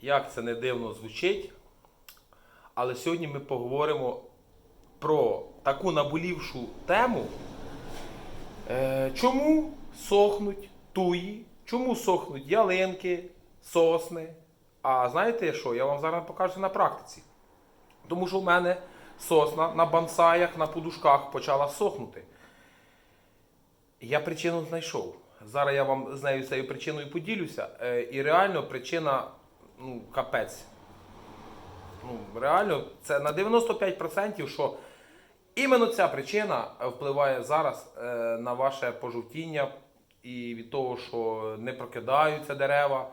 Як це не дивно звучить, але сьогодні ми поговоримо про таку наболівшу тему. Е, чому сохнуть туї, чому сохнуть ялинки, сосни. А знаєте що? Я вам зараз покажу на практиці. Тому що в мене сосна на бонсаях, на подушках почала сохнути. Я причину знайшов. Зараз я вам з нею цією причиною поділюся. Е, і реально причина ну, капець. Ну, реально, це на 95%, що іменно ця причина впливає зараз е, на ваше пожовтіння і від того, що не прокидаються дерева.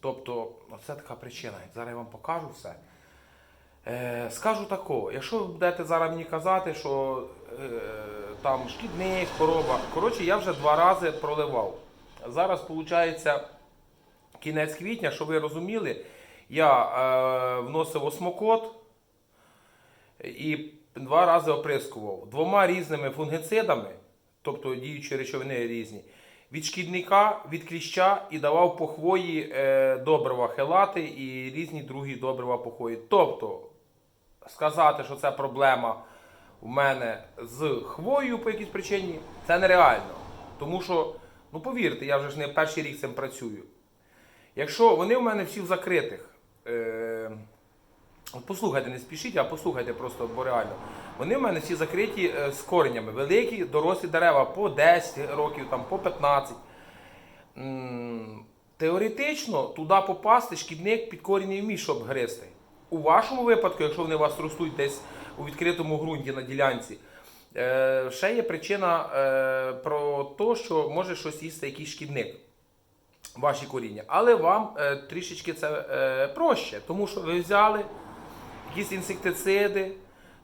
Тобто, це така причина. Зараз я вам покажу все. Е, скажу тако, якщо ви будете зараз мені казати, що е, там шкідник, хвороба. Коротше, я вже два рази проливав. Зараз, виходить, кінець квітня, щоб ви розуміли, я е, вносив осмокот і два рази оприскував двома різними фунгицидами, тобто діючі речовини різні, від шкідника, від кліща і давав по хвої е, добрива хелати і різні другі добрива по хвої. Тобто, сказати, що це проблема в мене з хвоєю по якійсь причині, це нереально. Тому що, ну повірте, я вже ж не перший рік цим працюю. Якщо вони в мене всі в закритих, е, послухайте, не спішіть, а послухайте просто, бо реально. Вони в мене всі закриті е, з коренями. Великі, дорослі дерева по 10 років, там, по 15. М, Теоретично туди попасти шкідник під корінь не вміє, щоб гризти. У вашому випадку, якщо вони вас ростуть десь у відкритому ґрунті на ділянці, е, ще є причина е, про те, що може щось їсти якийсь шкідник ваші коріння. Але вам е, трішечки це е, проще, тому що ви взяли якісь інсектициди,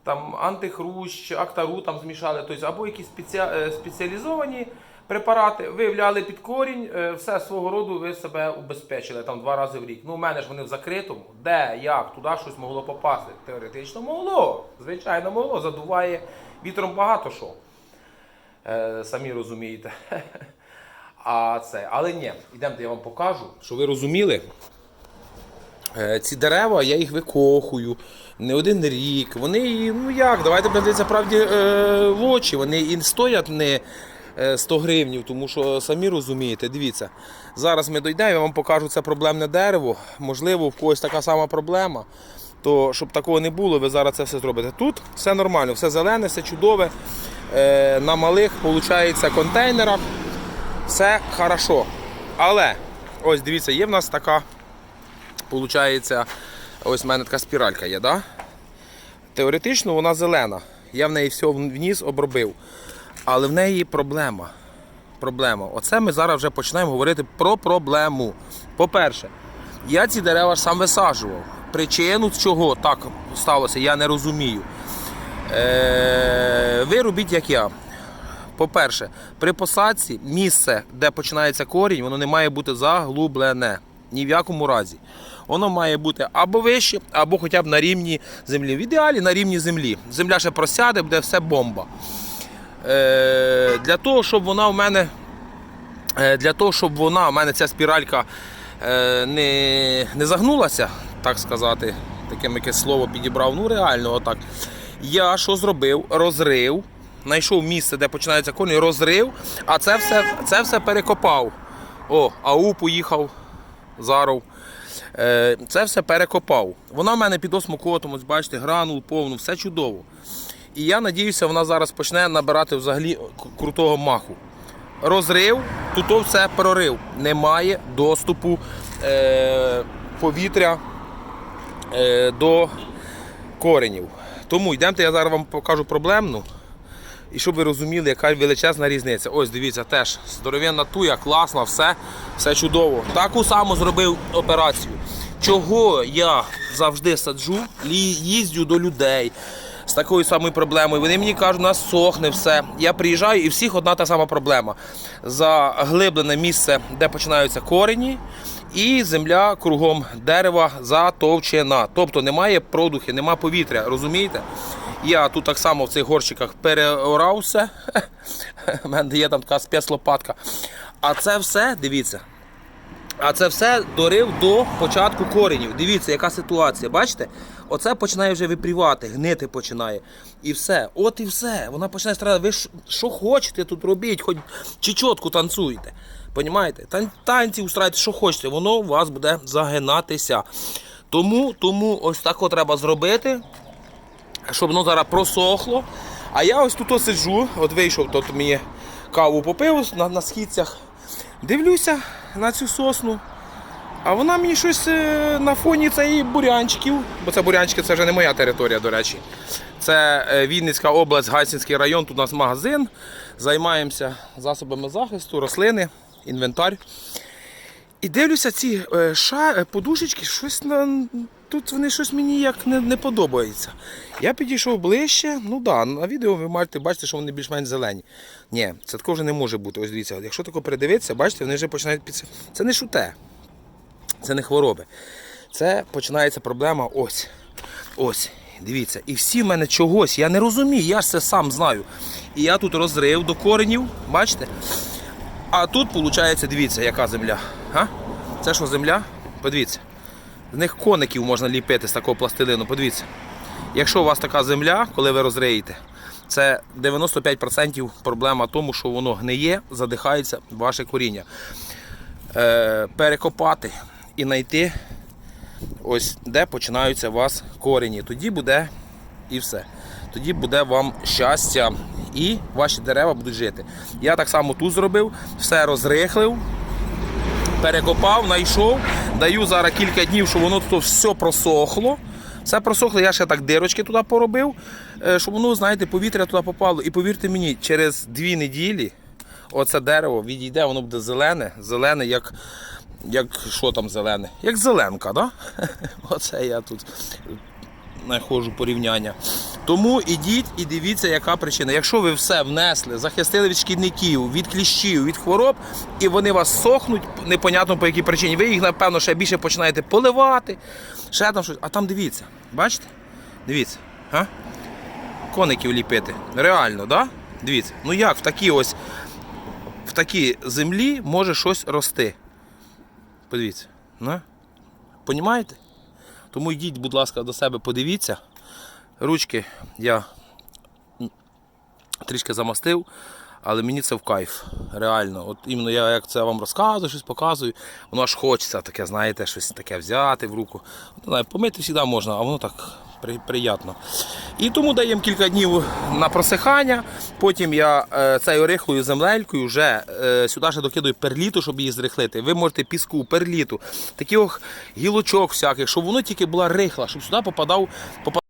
там антихрущ, актару там змішали, тобто, або якісь спеціа, е, спеціалізовані препарати, ви вляли під корінь, е, все свого роду ви себе убезпечили там два рази в рік. Ну, у мене ж вони в закритому. Де, як, туди щось могло попасти. Теоретично могло. Звичайно, могло. Задуває вітром багато що. Е, самі розумієте. А це, але ні, ідемте, я вам покажу, щоб ви розуміли. Е, Ці дерева, я їх викохую не один рік. Вони, ну як, давайте будемо дивитися правді е, в очі. Вони і стоять не е, 100 гривнів, тому що самі розумієте, дивіться. Зараз ми дійдемо, я вам покажу це проблемне дерево. Можливо, в когось така сама проблема. То щоб такого не було, ви зараз це все зробите. Тут все нормально, все зелене, все чудове. Е, на малих, виходить, контейнерах все хорошо. Але ось дивіться, є в нас така, виходить, ось в мене така спіралька є, да? Теоретично вона зелена. Я в неї все вніс, обробив. Але в неї проблема. Проблема. Оце ми зараз вже починаємо говорити про проблему. По-перше, я ці дерева сам висаджував. Причину чого так сталося, я не розумію. Е, ви робіть, як я. По-перше, при посадці місце, де починається корінь, воно не має бути заглублене. Ні в якому разі. Воно має бути або вище, або хоча б на рівні землі. В ідеалі на рівні землі. Земля ще просяде, буде все бомба. Е, для того, щоб вона у мене. е, Для того, щоб вона, у мене ця спіралька е, не, не загнулася, так сказати, таке якесь слово підібрав, ну реально отак. Я що зробив? Розрив, знайшов місце, де починається корінь, розрив, а це все, це все перекопав. О, ау поїхав, заров. Е, це все перекопав. Вона в мене під осмокотом, ось бачите, гранул повну, все чудово. І я надіюся, вона зараз почне набирати взагалі крутого маху. Розрив, тут все прорив. Немає доступу е, повітря е, до коренів. Тому йдемте, я зараз вам покажу проблемну. І щоб ви розуміли, яка величезна різниця. Ось дивіться, теж здоровенна туя, класна, все, все чудово. Таку саму зробив операцію. Чого я завжди саджу, їздю до людей з такою самою проблемою. Вони мені кажуть, у нас сохне все. Я приїжджаю і всіх одна та сама проблема. Заглиблене місце, де починаються корені, і земля кругом дерева затовчена. Тобто немає продухи, немає повітря. Розумієте? Я тут так само в цих горщиках переорався. У мене є там така спецлопатка. А це все, дивіться, А це все дорив до початку коренів. Дивіться, яка ситуація. Бачите? Оце починає вже випрівати, гнити починає. І все. От і все. Вона починає страдати. Ви що хочете тут робіть, хоч чечотку танцюйте. Понімаєте? Танці устраюйте, що хочете, воно у вас буде загинатися. Тому, тому ось так от треба зробити, щоб воно зараз просохло. А я ось тут сиджу, от вийшов, тут мені каву попив на, на східцях. Дивлюся на цю сосну. А вона мені щось е, на фоні цієї бурянчиків, бо це бурянчики це вже не моя територія, до речі. Це е, Вінницька область, Гайсинський район, тут у нас магазин. Займаємося засобами захисту, рослини, інвентар. І дивлюся, ці е, ша, е, подушечки, щось на, тут вони щось мені як не, не подобається. Я підійшов ближче, ну да, на відео ви можете бачити, що вони більш-менш зелені. Ні, це такого вже не може бути. Ось дивіться, якщо тако передивитися, бачите, вони вже починають під Це не шуте. Це не хвороби. Це починається проблема ось. Ось. Дивіться. І всі в мене чогось, я не розумію, я ж це сам знаю. І я тут розрив до коренів, бачите? А тут, виходить, дивіться, яка земля. А? Це що земля? Подивіться. З них коників можна ліпити з такого пластилину. Подивіться. Якщо у вас така земля, коли ви розриєте, це 95% проблема в тому, що воно гниє, задихається ваше коріння. Е, перекопати і знайти ось де починаються у вас корені. Тоді буде і все. Тоді буде вам щастя і ваші дерева будуть жити. Я так само тут зробив, все розрихлив, перекопав, знайшов. Даю зараз кілька днів, щоб воно тут все просохло. Все просохло, я ще так дирочки туди поробив, е, щоб воно, знаєте, повітря туди попало. І повірте мені, через дві неділі оце дерево відійде, воно буде зелене, зелене, як, як що там зелене? Як зеленка, да? Оце я тут знаходжу порівняння. Тому ідіть і дивіться, яка причина. Якщо ви все внесли, захистили від шкідників, від кліщів, від хвороб, і вони вас сохнуть, непонятно по якій причині. Ви їх, напевно, ще більше починаєте поливати, ще там щось. А там дивіться, бачите? Дивіться, а? коників ліпити. Реально, да? Дивіться, ну як в такій ось в такій землі може щось рости. Подивіться. Ну? Понімаєте? Тому йдіть, будь ласка, до себе, подивіться. Ручки я трішки замастив, але мені це в кайф. Реально. От іменно я як це вам розказую, щось показую, воно аж хочеться таке, знаєте, щось таке взяти в руку. Не знаю, помити завжди можна, а воно так при, приємно. І тому даємо кілька днів на просихання. Потім я е, цією рихлою землелькою вже е, сюди ще докидаю перліту, щоб її зрихлити. Ви можете піску, перліту, таких гілочок всяких, щоб воно тільки була рихла, щоб сюди попадав, попадав